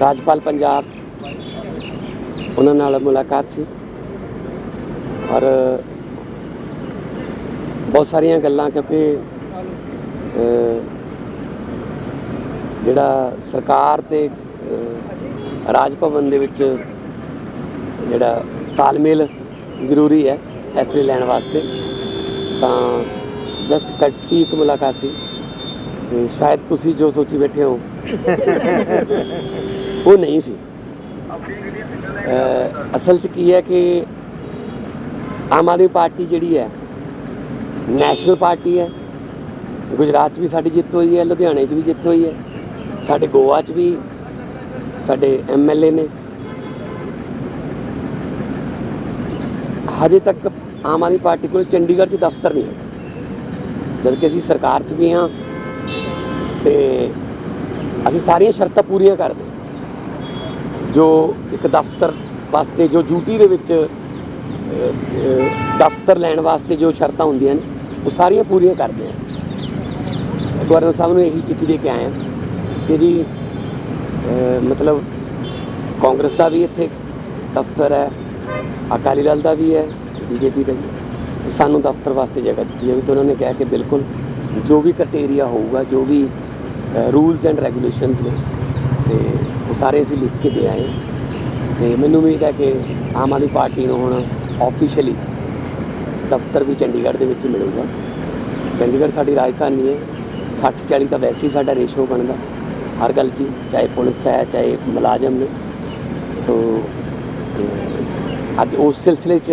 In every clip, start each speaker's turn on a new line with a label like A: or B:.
A: ਰਾਜਪਾਲ ਪੰਜਾਬ। ਉਹਨਾਂ ਨਾਲ ਮੁਲਾਕਾਤ ਸੀ। ਔਰ ਬਹੁਤ ਸਾਰੀਆਂ ਗੱਲਾਂ ਕਿਉਂਕਿ ਜਿਹੜਾ ਸਰਕਾਰ ਤੇ ਰਾਜ ਭਵਨ ਦੇ ਵਿੱਚ ਜਿਹੜਾ ਤਾਲਮੇਲ ਜ਼ਰੂਰੀ ਹੈ ਫੈਸਲੇ ਲੈਣ ਵਾਸਤੇ, ਤਾਂ ਜਸ ਸੀ, ਇੱਕ ਮੁਲਾਕਾਤ ਸੀ। ਤੇ ਸ਼ਾਇਦ ਤੁਸੀਂ ਜੋ ਸੋਚੀ ਬੈਠੇ ਹੋ। ਉਹ ਨਹੀਂ ਸੀ। ਅਸਲ 'ਚ ਕੀ ਹੈ ਕਿ ਆਮ ਆਦਮੀ ਪਾਰਟੀ ਜਿਹੜੀ ਹੈ, ਨੈਸ਼ਨਲ ਪਾਰਟੀ ਹੈ, ਗੁਜਰਾਤ 'ਚ ਵੀ ਸਾਡੀ ਜਿੱਤ ਹੋਈ ਹੈ, ਲੁਧਿਆਣੇ 'ਚ ਵੀ ਜਿੱਤ ਹੋਈ ਹੈ, ਸਾਡੇ ਗੋਆ 'ਚ ਵੀ, ਸਾਡੇ ਐਮਐਲਏ ਨੇ। ਹਜੇ ਤੱਕ ਆਮ ਆਦਮੀ ਪਾਰਟੀ ਕੋਲ ਚੰਡੀਗੜ੍ਹ 'ਚ ਦਫ਼ਤਰ ਨਹੀਂ ਹੈ। ਜਦਕਿ ਅਸੀਂ ਸਰਕਾਰ 'ਚ ਵੀ ਹਾਂ ਤੇ ਅਸੀਂ ਸਾਰੀਆਂ ਸ਼ਰਤਾਂ ਪੂਰੀਆਂ ਕਰਦੇ ਜੋ ਇੱਕ ਦਫ਼ਤਰ ਵਾਸਤੇ ਜੋ ਡਿਊਟੀ ਦੇ ਵਿੱਚ ਦਫ਼ਤਰ ਲੈਣ ਵਾਸਤੇ ਜੋ ਸ਼ਰਤਾਂ ਹੁੰਦੀਆਂ ਨੇ, ਉਹ ਸਾਰੀਆਂ ਪੂਰੀਆਂ ਕਰਦੇ ਹਾਂ ਗਵਰਨਰ ਸਾਹਿਬ ਨੂੰ ਇਹੀ ਚਿੱਠੀ ਦੇ ਕੇ ਆਏ ਹਾਂ ਕਿ ਜੀ ਮਤਲਬ ਕਾਂਗਰਸ ਦਾ ਵੀ ਇੱਥੇ ਦਫ਼ਤਰ ਹੈ, ਅਕਾਲੀ ਦਲ ਦਾ ਵੀ ਹੈ, ਬੀਜੇਪੀ ਦਾ ਵੀ ਸਾਨੂੰ ਦਫ਼ਤਰ ਵਾਸਤੇ ਜਗ੍ਹਾ ਦਿੱਤੀ ਜਾਵੇ ਤਾਂ ਉਹਨਾਂ ਨੇ ਕਿਹਾ ਕਿ ਬਿਲਕੁਲ ਜੋ ਵੀ ਕ੍ਰਾਈਟੇਰੀਆ ਹੋਊਗਾ, ਜੋ ਵੀ ਰੂਲਸ ਐਂਡ ਰੈਗੂਲੇਸ਼ਨਸ ਨੇ ਤੇ ਉਹ ਸਾਰੇ ਅਸੀਂ ਲਿਖ ਕੇ ਦੇ ਆਏ। ਹਾਂ। ਤੇ ਮੈਨੂੰ ਉਮੀਦ ਹੈ ਕਿ ਆਮ ਆਦਮੀ ਪਾਰਟੀ ਨੂੰ ਹੁਣ ਆਫੀਸ਼ੀਅਲੀ ਦਫ਼ਤਰ ਵੀ ਚੰਡੀਗੜ੍ਹ ਦੇ ਵਿੱਚ ਮਿਲੂਗਾ। ਚੰਡੀਗੜ੍ਹ ਸਾਡੀ ਰਾਜਧਾਨੀ ਹੈ। 60 40 ਤਾਂ ਵੈਸੇ ਹੀ ਸਾਡਾ ਰੇਸ਼ੋ ਬਣਦਾ। ਹਰ ਗੱਲ 'ਚ ਹੀ, ਚਾਹੇ ਪੁਲਿਸ ਹੈ ਚਾਹੇ ਮੁਲਾਜ਼ਮ ਨੇ। ਸੋ ਅੱਜ ਉਸ ਸਿਲਸਿਲੇ 'ਚ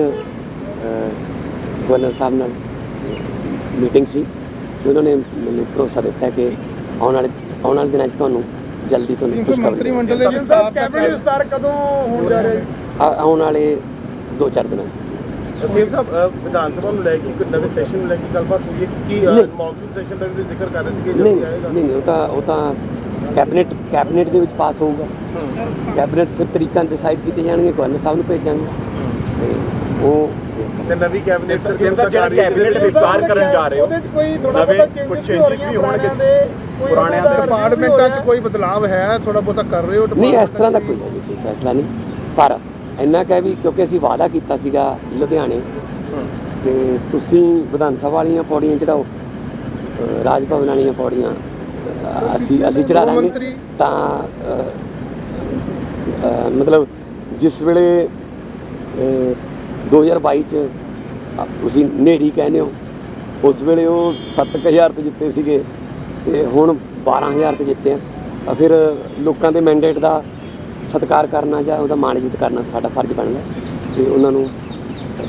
A: ਗਵਰਨਰ ਸਾਹਿਬ ਨਾਲ ਮੀਟਿੰਗ ਸੀ। ਤੇ ਉਹਨਾਂ ਨੇ ਮੈਨੂੰ ਭਰੋਸਾ ਦਿੱਤਾ ਕਿ ਆਉਣ ਵਾਲੇ ਆਉਣ ਵਾਲੇ ਦਿਨਾਂ 'ਚ ਤੁਹਾਨੂੰ ਜਲਦੀ ਤੁਹਾਨੂੰ ਖੁਸ਼ਖਬਰੀ
B: ਮੰਤਰੀ ਮੰਡਲ ਦੇ ਵਿਸਤਾਰ ਕੈਬਨਿਟ ਵਿਸਤਾਰ ਕਦੋਂ ਹੋਣ ਜਾ ਰਿਹਾ
A: ਆ- ਆਉਣ ਵਾਲੇ 2-4 ਦਿਨਾਂ 'ਚ।
B: ਸੀਐਮ ਸਾਹਿਬ ਅ, ਵਿਧਾਨ ਸਭਾ ਨੂੰ ਲੈ ਕੇ ਇੱਕ ਨਵੇਂ ਸੈਸ਼ਨ ਨੂੰ ਲੈ ਕੇ ਗੱਲਬਾਤ ਹੋਈ ਹੈ ਕਿ। ਮੌਨਸੂਨ ਸੈਸ਼ਨ ਦਾ ਵੀ ਜ਼ਿਕਰ ਕਰ ਰਹੇ ਸੀ ਕਿ
A: ਨਹੀਂ
B: ਜਲਦੀ ਆਏਗਾ?
A: ਨਹੀਂ ਨਹੀਂ, ਉਹ ਤਾਂ ਉਹ ਤਾਂ ਕੈਬਨਿਟ ਕੈਬਨਿਟ ਦੇ ਵਿੱਚ ਪਾਸ ਹੋਊਗਾ। ਕੈਬਨਿਟ ਫਿਰ ਤਰੀਕਾਂ ਡਿਸਾਈਡ ਕੀਤੇ ਜਾਣਗੇ ਗਵਰਨਰ ਸਾਹਿਬ ਨੂੰ ਭੇਜਾਂਗੇ। ਉਹ
B: ਤੇ ਨਵੀਂ ਕੈਬਨਿਟ
C: ਸੀਐਮ ਸਾਹਿਬ ਜਿਹੜਾ ਕੈਬਨਿਟ ਵਿਸਤਾਰ ਕਰਨ ਜਾ ਰਹੇ ਹੋ
B: ਉਹਦੇ ਚ ਕੋਈ ਥੋੜਾ ਬਹੁਤਾ changes
C: ਵੀ ਹੋਣਗੇ।
B: ਪੁਰਾਣਿਆਂ
C: ਦੇ
B: ਡਿਪਾਰਟਮੈਂਟਾਂ 'ਚ ਕੋਈ ਬਦਲਾਵ ਹੈ? ਥੋੜਾ ਬਹੁਤਾ ਕਰ ਰਹੇ ਹੋ
A: ਨਹੀਂ ਇਸ ਤਰ੍ਹਾਂ ਦਾ ਕੋਈ ਹੈ ਜੀ, ਕੋਈ ਫੈਸਲਾ ਨਹੀਂ। ਪਰ ਇੰਨਾ ਕਹਿ ਵੀ ਕਿਉਂਕਿ ਅਸੀਂ ਵਾਅਦਾ ਕੀਤਾ ਸੀਗਾ ਲੁਧਿਆਣੇ। ਕਿ ਤੁਸੀਂ ਵਿਧਾਨ ਸਭਾ ਵਾਲੀਆਂ ਪੌੜੀਆਂ ਚੜਾਓ ਰਾਜ ਭਵਨ ਵਾਲੀਆਂ ਪੌੜੀਆਂ ਅਸੀਂ ਅਸੀਂ ਚੜਾ ਦਾਂਗੇ। ਤਾਂ ਮਤਲਬ ਜਿਸ ਵੇਲੇ 2022 ਚ ਤੁਸੀਂ ਨੇਰੀ ਕਹਿੰਦੇ ਹੋ ਉਸ ਵੇਲੇ ਉਹ 7000 ਤੇ ਜਿੱਤੇ ਸੀਗੇ ਤੇ ਹੁਣ 12000 ਤੇ ਜਿੱਤੇ ਆ ਤਾਂ ਫਿਰ ਲੋਕਾਂ ਦੇ ਮੈਂਡੇਟ ਦਾ ਸਤਿਕਾਰ ਕਰਨਾ ਜਾਂ ਉਹਦਾ ਮਾਣ ਇੱਜ਼ਤ ਕਰਨਾ ਸਾਡਾ ਫਰਜ਼ ਬਣਦਾ ਤੇ ਉਹਨਾਂ ਨੂੰ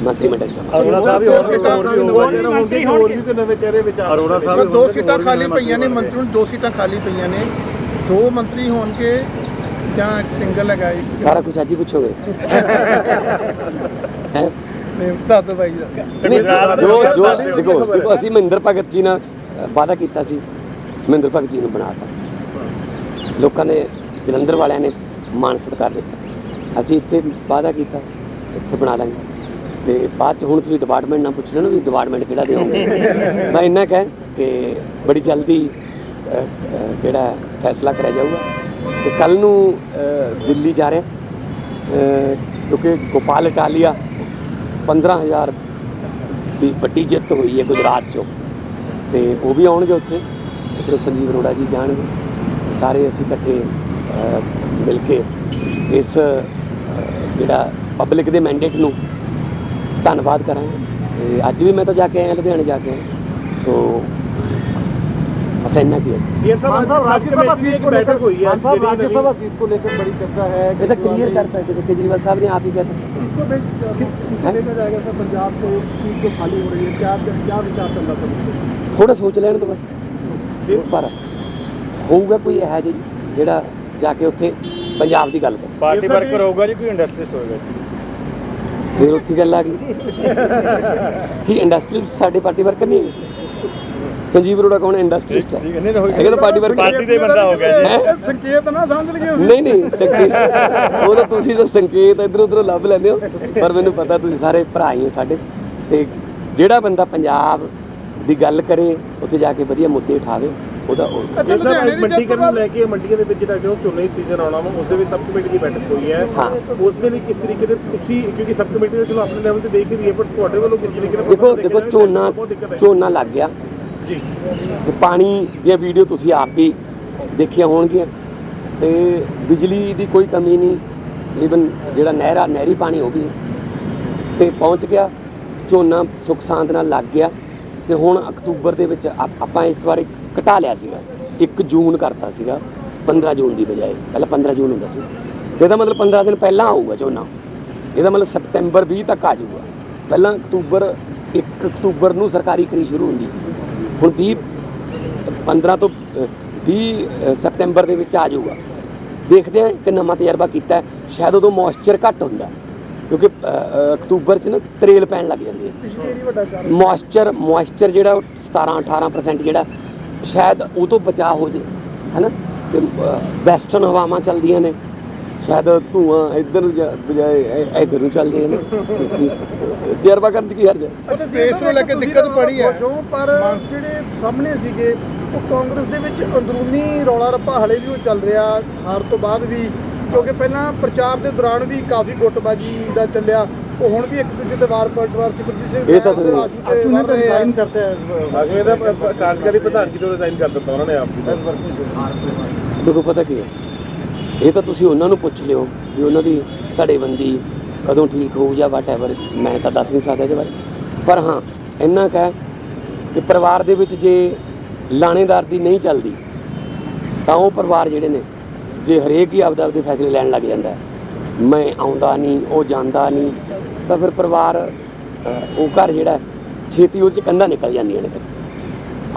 A: ਮੰਤਰੀ ਮੰਡਲ ਚ।
B: ਅਰੋੜਾ ਸਾਹਿਬ ਵੀ ਹੋਰ ਵੀ ਹੋਊਗਾ ਹੋਰ ਵੀ ਨਵੇਂ ਚਿਹਰੇ ਵਿਚਾਰ ਅਰੋੜਾ ਸਾਹਿਬ ਦੋ ਸੀਟਾਂ ਖਾਲੀ ਪਈਆਂ ਨੇ ਮੰਤਰੀ ਨੂੰ ਦੋ ਸੀਟਾਂ ਖਾਲੀ ਪਈਆਂ ਨੇ ਦੋ ਮੰਤਰੀ ਹੋਣਗੇ ਜਾਂ ਇੱਕ ਸਿੰਗਲ ਹੈਗਾ ਜੀ?
A: ਸਾਰਾ ਕੁਝ ਅੱਜ ਹੀ ਪੁੱਛੋਗੇ। ਹੈ?
B: ਨਹੀਂ ਦੱਸ ਦਿਓ ਬਾਈ ਜੀ।
A: ਨਹੀਂ, ਜੋ ਜੋ ਦੇਖੋ ਦੇਖੋ ਅਸੀਂ ਮਹਿੰਦਰ ਭਗਤ ਜੀ ਨਾਲ ਅ, ਵਾਅਦਾ ਕੀਤਾ ਸੀ ਮਹਿੰਦਰ ਭਗਤ ਜੀ ਨੂੰ ਬਣਾਤਾ। ਲੋਕਾਂ ਨੇ ਜਲੰਧਰ ਵਾਲਿਆਂ ਨੇ ਮਾਣ ਸਤਿਕਾਰ ਦਿੱਤਾ। ਅਸੀਂ ਇੱਥੇ ਵਾਅਦਾ ਕੀਤਾ ਇੱਥੇ ਬਣਾ ਦਾਂਗੇ ਤੇ ਬਾਅਦ ਚ ਹੁਣ ਤੁਸੀਂ ਡਿਪਾਰਟਮੈਂਟ ਨਾਲ ਪੁੱਛ ਰਹੇ ਹੋ ਵੀ ਡਿਪਾਰਟਮੈਂਟ ਕਿਹੜਾ ਦਿਓਗੇ। ਮੈਂ ਇੰਨਾ ਕਹਿ ਕਿ ਬੜੀ ਜਲਦੀ ਅ, ਅ, ਜਿਹੜਾ ਫੈਸਲਾ ਕਰਿਆ ਜਾਊਗਾ। ਤੇ ਕੱਲ ਨੂੰ ਦਿੱਲੀ ਜਾ ਰਿਹਾ ਕਿਉਂਕਿ ਗੋਪਾਲ ਇਟਾਲੀਆ 15000 ਦੀ ਵੱਡੀ ਜਿੱਤ ਹੋਈ ਹੈ ਗੁਜਰਾਤ ਚੋਂ। ਤੇ ਉਹ ਵੀ ਆਉਣਗੇ ਉੱਥੇ। ਤੇ ਫਿਰ ਸੰਜੀਵ ਅਰੋੜਾ ਜੀ ਜਾਣਗੇ। ਸਾਰੇ ਅਸੀਂ ਇਕੱਠੇ ਮਿਲ ਕੇ ਇਸ ਜਿਹੜਾ ਪਬਲਿਕ ਦੇ ਮੈਂਡੇਟ ਨੂੰ ਧੰਨਵਾਦ ਕਰਾਂਗੇ। ਤੇ ਅੱਜ ਵੀ ਮੈਂ ਤਾਂ ਜਾ ਕੇ ਆਇਆ, ਲੁਧਿਆਣੇ ਜਾ ਕੇ ਆਇਆ। ਸੋ ਬਸ ਇੰਨਾ ਕੀ ਹੈ ਜੀ।
B: सीएम साहब राज्यसभा सीट को लेकर हुई है
D: साहब राज्यसभा सीट को लेकर बड़ी चर्चा है
A: ਇਹ ਤਾਂ ਕਲੀਅਰ ਕਰਤਾ ਹੈ ਕਿ ਕੇਜਰੀਵਾਲ ਸਾਹਿਬ ਨੇ ਆਪ ਹੀ ਕਹਿਤਾ
D: इसको फिर किसे लेकर जाएगा सर पंजाब को सीट जो खाली हो रही है क्या क्या विचार चल रहा सर इस पे?
A: ਥੋੜਾ ਸੋਚ ਲੈਣ ਤੋਂ ਬਸ ਪਰ ਹੋਊਗਾ ਕੋਈ ਇਹੋ ਜਿਹੀ ਜਿਹੜਾ ਜਾ ਕੇ ਉੱਥੇ ਪੰਜਾਬ ਦੀ ਗੱਲ ਕਰੇ
C: ਪਾਰਟੀ ਵਰਕਰ ਹੋਊਗਾ ਜੀ ਕੋਈ ਇੰਡਸਟਰੀਸ ਹੋਏਗਾ
A: ਫਿਰ ਉੱਥੇ ਗੱਲ ਆ ਗਈ ਕਿ ਇੰਡਸਟਰੀਅਲਿਸਟ ਸਾਡੇ ਪਾਰਟੀ ਵਰਕਰ ਨਹੀਂ ਹੈ ਸੰਜੀਵ ਅਰੋੜਾ ਕੌਣ ਹੈ? ਇੰਡਸਟਰੀਅਲਿਸਟ ਹੈ। ਹੈਗਾ ਤਾਂ ਪਾਰਟੀ ਵਰਕਰ
C: ਪਾਰਟੀ ਦਾ ਬੰਦਾ ਹੋ ਗਿਆ ਜੀ।
A: ਹੈ?
B: ਸੰਕੇਤ ਨਾ ਸਮਝ ਲਈਏ
A: ਨਹੀਂ ਨਹੀਂ ਸੰਕੇਤ। ਉਹ ਤਾਂ ਤੁਸੀਂ ਤਾਂ ਸੰਕੇਤ ਇਧਰ ਉਧਰ ਲੱਭ ਲੈਂਦੇ ਹੋ। ਪਰ ਮੈਨੂੰ ਪਤਾ ਤੁਸੀਂ ਸਾਰੇ ਭਰਾ ਹੀ ਹੋ ਸਾਡੇ। ਤੇ ਜਿਹੜਾ ਬੰਦਾ ਪੰਜਾਬ ਦੀ ਗੱਲ ਕਰੇ ਉੱਥੇ ਜਾ ਕੇ ਵਧੀਆ ਮੁੱਦੇ ਉਠਾਵੇ ਉਹਦਾ ਉਹ-
D: ਅੱਛਾ ਲੁਧਿਆਣੇ ਦੀ
C: ਮੰਡੀਕਰਨ ਨੂੰ ਲੈ ਕੇ ਮੰਡੀਆਂ ਦੇ ਵਿੱਚ ਜਿਹੜਾ ਜੋ ਝੋਨੇ ਸੀਜ਼ਨ ਆਉਣਾ ਵਾ ਉਸ ਦੇ ਵਿੱਚ ਸਬ ਕਮੇਟੀ ਦੀ ਬੈਠਕ ਹੋਈ ਹੈ।
A: ਹਾਂ।
C: ਉਸ ਦੇ ਲਈ ਕਿਸ ਤਰੀਕੇ ਦੇ ਤੁਸੀਂ ਕਿਉਂਕਿ ਸਬ ਕਮੇਟੀ ਦੇ ਚਲੋ ਆਪਣੇ ਲੈਵਲ ਤੇ ਦੇਖ ਹੀ ਰਹੀ ਹੈ ਪਰ ਤੁਹਾਡੇ ਵੱਲੋਂ ਕਿਸ ਤਰੀਕੇ ਨਾਲ
A: ਦੇਖੋ ਦੇਖੋ ਝੋਨਾ। ਝੋਨਾ ਲੱਗ ਗਿਆ।
C: ਜੀ।
A: ਤੇ ਪਾਣੀ ਦੀਆਂ ਵੀਡੀਓ ਤੁਸੀਂ ਆਪ ਵੀ ਦੇਖੀਆਂ ਹੋਣਗੀਆਂ। ਤੇ ਬਿਜਲੀ ਦੀ ਕੋਈ ਕਮੀ ਨਹੀਂ। ਈਵਨ ਜਿਹੜਾ ਨਹਿਰਾ, ਨਹਿਰੀ ਪਾਣੀ ਉਹ ਵੀ ਤੇ ਪਹੁੰਚ ਗਿਆ। ਝੋਨਾ ਸੁੱਖ ਸਾਂਦ ਨਾਲ ਲੱਗ ਗਿਆ। ਤੇ ਹੁਣ ਅਕਤੂਬਰ ਦੇ ਵਿੱਚ ਆਪ- ਆਪਾਂ ਇਸ ਵਾਰ ਇੱਕ ਘਟਾ ਲਿਆ ਸੀਗਾ। 1 ਜੂਨ ਕਰਤਾ ਸੀਗਾ। 15 ਜੂਨ ਦੀ ਬਜਾਏ। ਪਹਿਲਾਂ 15 ਜੂਨ ਹੁੰਦਾ ਸੀ। ਤੇ ਇਹਦਾ ਮਤਲਬ 15 ਦਿਨ ਪਹਿਲਾਂ ਆਊਗਾ ਝੋਨਾ। ਇਹਦਾ ਮਤਲਬ ਸਤੰਬਰ 20 ਤੱਕ ਆ ਜਾਊਗਾ। ਪਹਿਲਾਂ ਅਕਤੂਬਰ 1 ਅਕਤੂਬਰ ਨੂੰ ਸਰਕਾਰੀ ਖਰੀਦ ਸ਼ੁਰੂ ਹੁੰਦੀ ਸੀ। ਹੁਣ 20 15 ਤੋਂ ਅ, 20 ਅ, ਸਤੰਬਰ ਦੇ ਵਿੱਚ ਆ ਜਾਊਗਾ। ਦੇਖਦੇ ਹਾਂ ਇੱਕ ਨਵਾਂ ਤਜਰਬਾ ਕੀਤਾ ਸ਼ਾਇਦ ਉਦੋਂ ਮੋਇਸਚਰ ਘੱਟ ਹੁੰਦਾ ਕਿਉਂਕਿ ਅਕਤੂਬਰ 'ਚ ਨਾ ਤਰੇਲ ਪੈਣ ਲੱਗ ਜਾਂਦੀ ਹੈ। ਮੋਇਸਚਰ ਮੋਇਸਚਰ ਜਿਹੜਾ ਉਹ 17 18% ਜਿਹੜਾ ਸ਼ਾਇਦ ਉਹ ਤੋਂ ਬਚਾਅ ਹੋ ਜੇ ਹੈਨਾ? ਤੇ ਵੈਸਟਰਨ ਹਵਾਵਾਂ ਚੱਲਦੀਆਂ ਨੇ। ਸ਼ਾਇਦ ਧੂਆਂ ਇੱਧਰ ਜਾ- ਬਜਾਏ ਇ- ਇੱਧਰ ਨੂੰ ਚੱਲ ਜੇ ਨਾ। ਤਜਰਬਾ ਕਰਨ 'ਚ ਕੀ ਹਰਜ ਹੈ?
B: ਅੱਛਾ ਦੇਸ਼ ਨੂੰ ਲੈ ਕੇ ਦਿੱਕਤ ਪੜੀ ਹੈ।
D: ਜੋ ਪਰ ਜਿਹੜੇ ਸਾਹਮਣੇ ਸੀਗੇ ਉਹ ਕਾਂਗਰਸ ਦੇ ਵਿੱਚ ਅੰਦਰੂਨੀ ਰੌਲਾ ਰੱਪਾ ਹਲੇ ਵੀ ਉਹ ਚੱਲ ਰਿਹਾ ਹਾਰ ਤੋਂ ਬਾਅਦ ਵੀ। ਕਿਉਂਕਿ ਪਹਿਲਾਂ ਪ੍ਰਚਾਰ ਦੇ ਦੌਰਾਨ ਵੀ ਕਾਫੀ ਗੁੱਟਬਾਜੀ ਦਾ ਚੱਲਿਆ। ਉਹ ਹੁਣ ਵੀ ਇੱਕ ਦੂਜੇ ਤੇ ਵਾਰ ਪਲਟਵਾਰ ਸਿਮਰਜੀਤ ਸਿੰਘ
A: ਇਹ ਤਾਂ ਤੁਸੀਂ-
D: ਆਸ਼ੂ
C: ਨੇ
D: ਵਰ
C: ਤਾਂ। ਰਿਜ਼ਾਈਨ ਕਰਤਾ ਹੈ ਅਸ਼ੂ ਦਾ ਪ- ਕਾਰਜਕਾਰੀ ਪ੍ਰਧਾਨਗੀ ਤੋਂ ਰਿਜ਼ਾਈਨ ਕਰ ਦਿੱਤਾ ਉਹਨਾਂ ਨੇ ਆਪ ਜੀ
A: ਦੇਖੋ ਪਤਾ ਕੀ ਹੈ? ਇਹ ਤਾਂ ਤੁਸੀਂ ਉਹਨਾਂ ਨੂੰ ਪੁੱਛ ਲਿਓ ਵੀ ਉਹਨਾਂ ਦੀ ਧੜੇਬੰਦੀ ਕਦੋਂ ਠੀਕ ਹੋਊ ਜਾਂ ਵਾਟਐਵਰ ਮੈਂ ਤਾਂ ਦੱਸ ਨਹੀਂ ਸਕਦਾ ਇਹਦੇ ਬਾਰੇ। ਪਰ ਹਾਂ, ਇੰਨਾ ਕੁ ਕਿ ਪਰਿਵਾਰ ਦੇ ਵਿੱਚ ਜੇ ਲਾਣੇਦਾਰ ਦੀ ਨਹੀਂ ਚੱਲਦੀ, ਤਾਂ ਉਹ ਪਰਿਵਾਰ ਜਿਹੜੇ ਨੇ, ਜੇ ਹਰੇਕ ਹੀ ਆਪਦਾ ਆਪਦੇ ਫੈਸਲੇ ਲੈਣ ਲੱਗ ਜਾਂਦਾ ਮੈਂ ਆਉਂਦਾ ਨਹੀਂ, ਉਹ ਜਾਂਦਾ ਨਹੀਂ, ਤਾਂ ਫਿਰ ਪਰਿਵਾਰ ਉਹ ਘਰ ਜਿਹੜਾ ਛੇਤੀ ਉਹ ਚ ਕੰਧਾਂ ਨਿਕਲ ਜਾਂਦੀਆਂ ਨੇ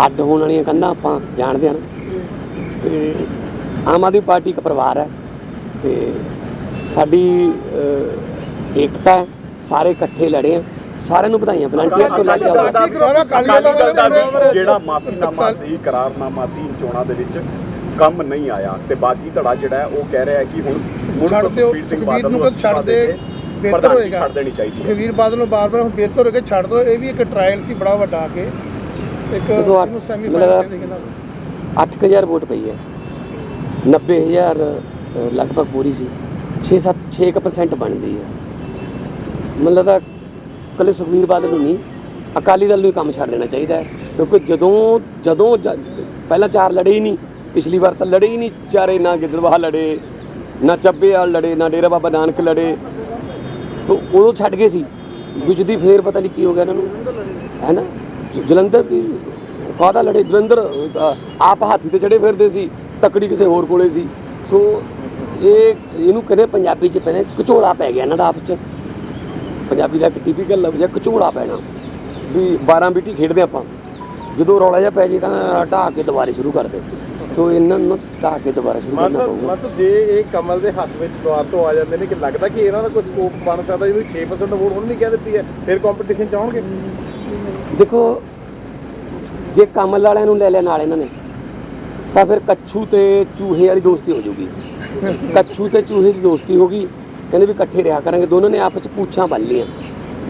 A: ਅੱਡ ਹੋਣ ਵਾਲੀਆਂ ਕੰਧਾਂ ਆਪਾਂ ਜਾਣਦੇ ਹਾਂ ਨਾ। ਤੇ ਆਮ ਆਦਮੀ ਪਾਰਟੀ ਇੱਕ ਪਰਿਵਾਰ ਹੈ ਤੇ ਸਾਡੀ ਏਕਤਾ ਹੈ ਸਾਰੇ ਇਕੱਠੇ ਲੜੇ ਆ ਸਾਰਿਆਂ ਨੂੰ ਵਧਾਈਆਂ ਵਲੰਟੀਅਰ ਤੋਂ ਲੈ ਕੇ ਆਉਂਦਾ
C: ਜਿਹੜਾ ਮਾਫੀਨਾਮਾ ਸੀ ਕਰਾਰਨਾਮਾ ਸੀ ਚੋਣਾਂ ਦੇ ਵਿੱਚ ਕੰਮ ਨਹੀਂ ਆਇਆ ਤੇ ਬਾਗੀ ਧੜਾ ਜਿਹੜਾ ਹੈ ਉਹ ਕਹਿ ਰਿਹਾ ਹੈ ਕਿ ਹੁਣ ਮੁੜ
B: ਛੱਡ
C: ਤੋਂ
B: ਦਿਓ,
C: ਸੁਖਬੀਰ ਸਿੰਘ
B: ਸੁਖਬੀਰ
C: ਬਾਦਲ
B: ਨੂੰ ਛੱਡ ਦੇ, ਬਿਹਤਰ ਹੋਏਗਾ।
C: ਛੱਡ ਦੇਣੀ ਚਾਹੀਦੀ ਹੈ।
B: ਸੁਖਵੀਰ ਬਾਦਲ ਨੂੰ ਬਾਰ-ਬਾਰ ਹੁਣ ਬਿਹਤਰ ਹੋ ਕੇ ਛੱਡ ਦੋ ਇਹ ਵੀ ਇੱਕ ਟ੍ਰਾਇਲ ਸੀ ਬੜਾ ਵੱਡਾ ਆ ਕੇ ਇੱਕ ਇਹਨੂੰ ਸੈਮੀ ਫਾਈਨਲ ਕਹਿੰਦਾ
A: 8000 ਵੋਟ ਪਈ ਹੈ। 90000 ਅ, ਲਗਭਗ ਪੂਰੀ ਸੀ। 6-7 6% ਬਣਦੀ ਹੈ। ਮੈਨੂੰ ਲੱਗਦਾ ਕੱਲੇ ਸੁਖਬੀਰ ਬਾਦਲ ਨੂੰ ਨਹੀਂ ਅਕਾਲੀ ਦਲ ਨੂੰ ਹੀ ਕੰਮ ਛੱਡ ਦੇਣਾ ਚਾਹੀਦਾ ਹੈ। ਕਿਉਂਕਿ ਜਦੋਂ ਜਦੋਂ ਜ- ਪਹਿਲਾਂ ਚਾਰ ਲੜੇ ਹੀ ਨਹੀਂ ਪਿਛਲੀ ਵਾਰ ਤਾਂ ਲੜੇ ਹੀ ਨਹੀਂ ਚਾਰੇ ਨਾ ਗਿੱਦੜਵਾਹ ਲੜੇ ਨਾ ਚੱਬੇ ਵਾਲ ਲੜੇ ਨਾ ਡੇਰਾ ਬਾਬਾ ਨਾਨਕ ਲੜੇ। ਤੋ ਉਦੋਂ ਛੱਡ ਗਏ ਸੀ। ਵਿਚਦੀ ਫੇਰ ਪਤਾ ਨਹੀਂ ਕੀ ਹੋ ਗਿਆ ਇਹਨਾਂ ਨੂੰ। ਹੈ ਨਾ? ਜਲੰਧਰ ਵੀ ਕਾਹਦਾ ਲੜੇ ਜਲੰਧਰ ਆਪ ਹਾਥੀ ਤੇ ਚੜੇ ਫਿਰਦੇ ਸੀ। ਤਕੜੀ ਕਿਸੇ ਹੋਰ ਕੋਲੇ ਸੀ। ਸੋ ਇਹ ਇਹਨੂੰ ਕਹਿੰਦੇ ਪੰਜਾਬੀ ਚ ਪਹਿਲੇ ਕਚੋਲਾ ਪੈ ਗਿਆ ਇਹਨਾਂ ਦਾ ਆਪਸ ਚ। ਪੰਜਾਬੀ ਦਾ ਇੱਕ ਟਿਪੀਕਲ ਲਫ਼ਜ਼ ਹੈ ਕਚੋਲਾ ਪੈਣਾ। ਵੀ 12 ਬੀਟੀ ਖੇਡਦੇ ਆਪਾਂ। ਜਦੋਂ ਰੌਲਾ ਜਿਹਾ ਪੈ ਜੇ ਤਾਂ ਢਾਹ ਕੇ ਦੁਬਾਰੇ ਸ਼ੁਰੂ ਕਰ ਦੇ। ਸੋ ਇਹਨਾਂ ਨੂੰ ਢਾਹ ਕੇ ਦੁਬਾਰਾ ਸ਼ੁਰੂ ਕਰਨਾ
C: ਮਤਲਬ
A: ਪਊਗਾ।
C: ਮਤਲਬ ਜੇ ਇਹ ਕਮਲ ਦੇ ਹੱਥ ਵਿੱਚ ਦੁਆਰ ਤੋਂ ਆ ਜਾਂਦੇ ਨੇ ਕਿ ਲੱਗਦਾ ਕਿ ਇਹਨਾਂ ਦਾ ਕੋਈ ਸਕੋਪ ਬਣ ਸਕਦਾ ਜਿਹਨੂੰ 6% ਵੋਟ ਹੁਣ ਨਹੀਂ ਕਹਿ ਦਿੱਤੀ ਹੈ ਫਿਰ ਕੰਪੀਟੀਸ਼ਨ ਚ ਆਉਣਗੇ?
A: ਦੇਖੋ ਜੇ ਕਮਲ ਵਾਲਿਆਂ ਨੂੰ ਲੈ ਲਿਆ ਨਾਲ ਇਹਨਾਂ ਨੇ ਤਾਂ ਫਿਰ ਕੱਛੂ ਤੇ ਚੂਹੇ ਵਾਲੀ ਦੋਸਤੀ ਹੋ ਜਾਊਗੀ। ਕੱਛੂ ਤੇ ਚੂਹੇ ਦੀ ਦੋਸਤੀ ਹੋ ਗਈ ਕਹਿੰਦੇ ਵੀ ਇਕੱਠੇ ਰਿਹਾ ਕਰਾਂਗੇ। ਦੋਨਾਂ ਨੇ ਆਪਸ ਚ ਪੂਛਾਂ ਬੰਨ ਲੀਆਂ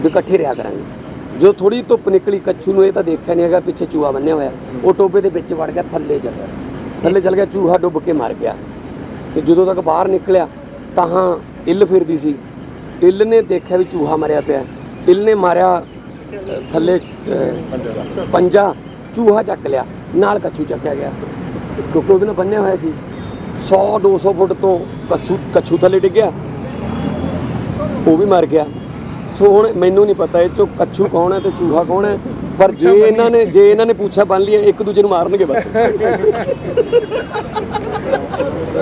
A: ਵੀ ਇਕੱਠੇ ਰਿਹਾ ਕਰਾਂਗੇ। ਜੋ ਥੋੜੀ ਧੁੱਪ ਨਿਕਲੀ ਕੱਛੂ ਨੂੰ ਇਹ ਤਾਂ ਦੇਖਿਆ ਨਹੀਂ ਹੈਗਾ ਪਿੱਛੇ ਚੂਹਾ ਬੰਨਿਆ ਹੋਇਆ। ਉਹ ਟੋਬੇ ਦੇ ਵਿੱਚ ਵੜ ਗਿਆ ਥੱਲੇ ਚੱਲ ਗਿਆ। ਥੱਲੇ ਚੱਲ ਗਿਆ ਚੂਹਾ ਡੁੱਬ ਕੇ ਮਰ ਗਿਆ। ਤੇ ਜਦੋਂ ਤੱਕ ਬਾਹਰ ਨਿਕਲਿਆ ਤਾਂ ਹਾਂ ਇੱਲ ਫਿਰਦੀ ਸੀ। ਇੱਲ ਨੇ ਦੇਖਿਆ ਵੀ ਚੂਹਾ ਮਰਿਆ ਪਿਆ। ਇੱਲ ਨੇ ਮਾਰਿਆ ਥੱਲੇ ਪੰਜਾ। ਚੂਹਾ ਚੱਕ ਲਿਆ। ਨਾਲ ਕੱਛੂ ਚੱਕਿਆ ਗਿਆ। ਕਿਉਂਕਿ ਉਹਦੇ ਨਾਲ ਬੰਨਿਆ ਹੋਇਆ ਸੀ। 100 200 ਫੁੱਟ ਤੋਂ ਕੱਛੂ ਕੱਛੂ ਥੱਲੇ ਡਿੱਗਿਆ ਉਹ ਵੀ ਮਰ ਗਿਆ। ਸੋ ਹੁਣ ਮੈਨੂੰ ਨਹੀਂ ਪਤਾ ਇਹ ਚੋਂ ਕੱਛੂ ਕੌਣ ਹੈ ਤੇ ਚੂਹਾ ਕੌਣ ਹੈ। ਪਰ ਜੇ ਇਹਨਾਂ ਨੇ ਜੇ ਇਹਨਾਂ ਨੇ ਪੁੱਛਿਆ ਬੰਨ ਲਿਆ ਇੱਕ ਦੂਜੇ ਨੂੰ ਮਾਰਨਗੇ ਬਸ।